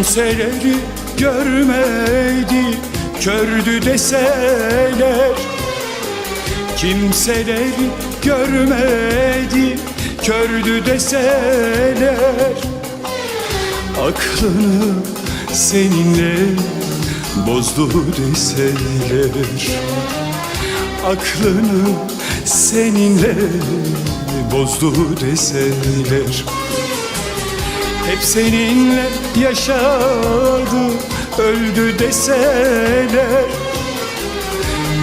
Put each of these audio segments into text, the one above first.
Kimseleri görmedi kördü deseler. Kimseleri görmedi kördü deseler. Aklını seninle bozdu deseler. Aklını seninle bozdu deseler hep seninle yaşadı öldü deseler.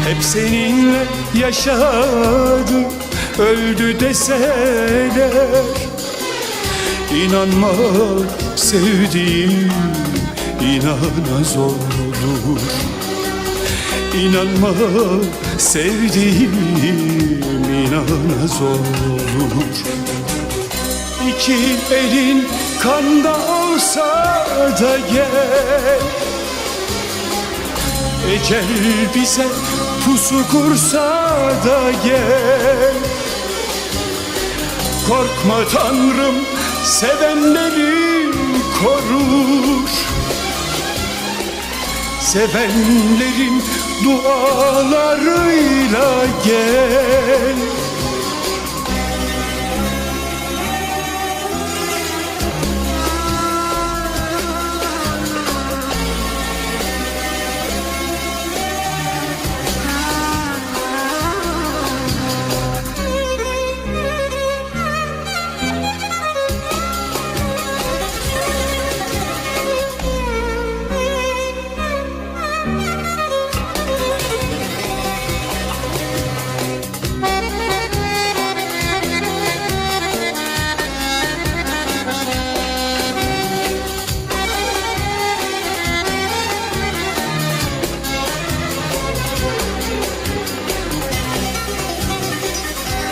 Hep seninle yaşadı öldü deseler. İnanmak sevdiğim inanmaz olur. İnanmak sevdiğim inanmaz olur. İki elin kanda olsa da gel. Ecel bize pusu kursa da gel. Korkma Tanrım sevenleri korur. Sevenlerin dualarıyla gel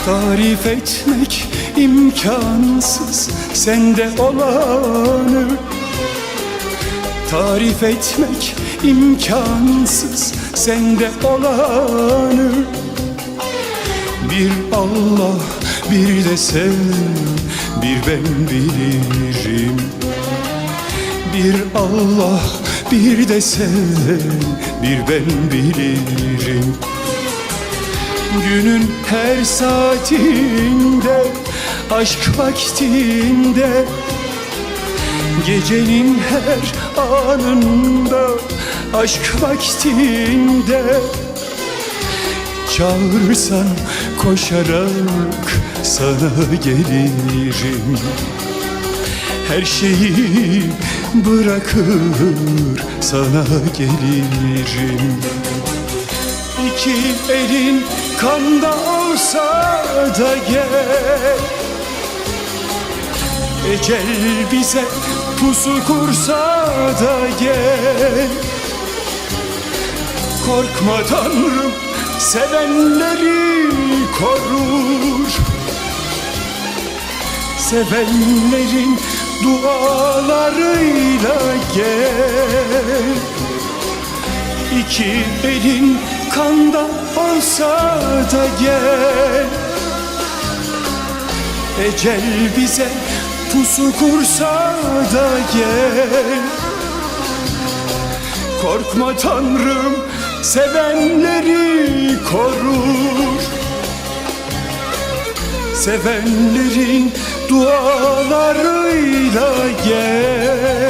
Tarif etmek imkansız. Sende olanı Tarif etmek imkansız. Sende olanı Bir Allah bir de sen bir ben bilirim. Bir Allah bir de sen bir ben bilirim Günün her saatinde Aşk vaktinde Gecenin her anında Aşk vaktinde. Çağırırsan koşarak sana gelirim. Her şeyi bırakır sana gelirim. İki elin kanda olsa da gel. Ecel bize pusu kursa da gel. Korkma Tanrım sevenleri korur. Sevenlerin dualarıyla gel. İki elin kanda olsa da gel. Ecel bize pusu kursa da gel. Korkma Tanrım sevenleri korur. Sevenlerin dualarıyla gel